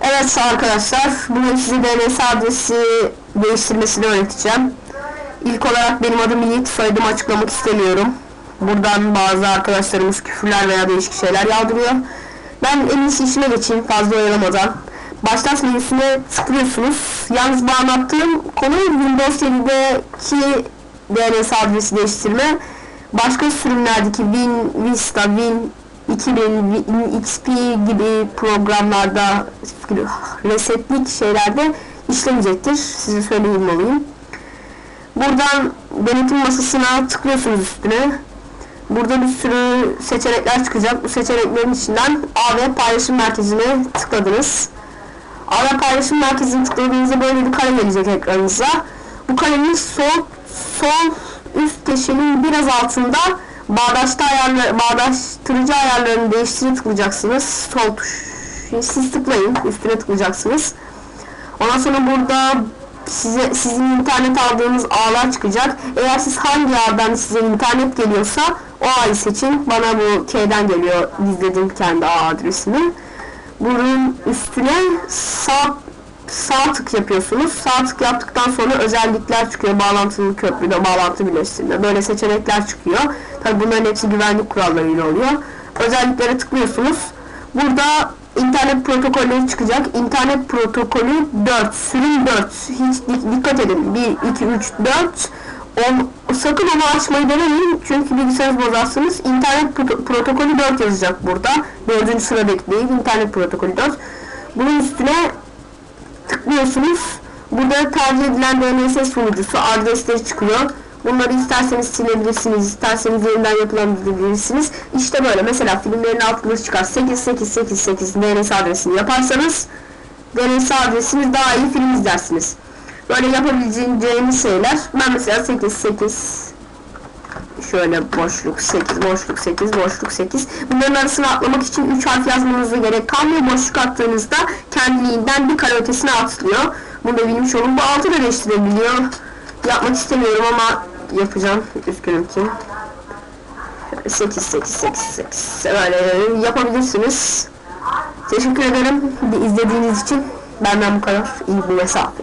Evet arkadaşlar, bugün size DNS adresi değiştirmesini öğreteceğim. İlk olarak benim adım Yiğit, soyadımı açıklamak istemiyorum. Buradan bazı arkadaşlarımız küfürler veya değişik şeyler yağdırıyor. Ben en iyisi işime geçeyim fazla oyalamadan. Başlat menüsüne tıklıyorsunuz. Yalnız bu anlattığım konu Windows 7'deki DNS adresi değiştirme. Başka sürümlerdeki Win, Vista, Win 2000, Win XP gibi programlarda resetlik şeylerde işlemeyecektir. Size söyleyeyim olayım. Buradan denetim masasına tıklıyorsunuz üstüne. Burada bir sürü seçenekler çıkacak. Bu seçeneklerin içinden AV paylaşım merkezine tıkladınız. AV paylaşım merkezine tıkladığınızda böyle bir kare gelecek ekranınıza. Bu karenin sol sol üst köşenin biraz altında bağdaşta ayarlar, bağdaştırıcı ayarlarını değiştire tıklayacaksınız. Sol tuş. Siz tıklayın. Üstüne tıklayacaksınız. Ondan sonra burada size sizin internet aldığınız ağlar çıkacak. Eğer siz hangi ağdan size internet geliyorsa o ağı seçin. Bana bu K'den geliyor. Gizledim kendi ağ adresini. Bunun üstüne sağ sağ tık yapıyorsunuz. Sağ tık yaptıktan sonra özellikler çıkıyor. Bağlantılı köprüde, bağlantı birleştirme. Böyle seçenekler çıkıyor. Tabi bunların hepsi güvenlik kurallarıyla oluyor. Özelliklere tıklıyorsunuz. Burada internet protokolleri çıkacak. İnternet protokolü 4, sürüm 4. Hiç dik- dikkat edin. 1, 2, 3, 4. On, sakın onu açmayı denemeyin çünkü bilgisayarınızı bozarsınız. İnternet proto- protokolü 4 yazacak burada. Dördüncü sıradaki değil, internet protokolü 4. Bunun üstüne tıklıyorsunuz. Burada tercih edilen DNS sunucusu adresleri çıkıyor. Bunları isterseniz silebilirsiniz, isterseniz yeniden yapılandırabilirsiniz. İşte böyle mesela filmlerin altında çıkar 8888 DNS adresini yaparsanız DNS adresiniz daha iyi film izlersiniz. Böyle yapabileceğiniz şeyler ben mesela 88 şöyle boşluk 8 boşluk 8 boşluk 8 bunların arasına atlamak için 3 harf yazmanıza gerek kalmıyor. Boşluk attığınızda kendiliğinden bir kare ötesine atlıyor. Bunu da bilmiş olun. Bu altı da değiştirebiliyor. Yapmak istemiyorum ama yapacağım. Üzgünüm ki. 8 8 8 8 böyle yapabilirsiniz. Teşekkür ederim. İzlediğiniz için benden bu kadar. İyi bir mesafe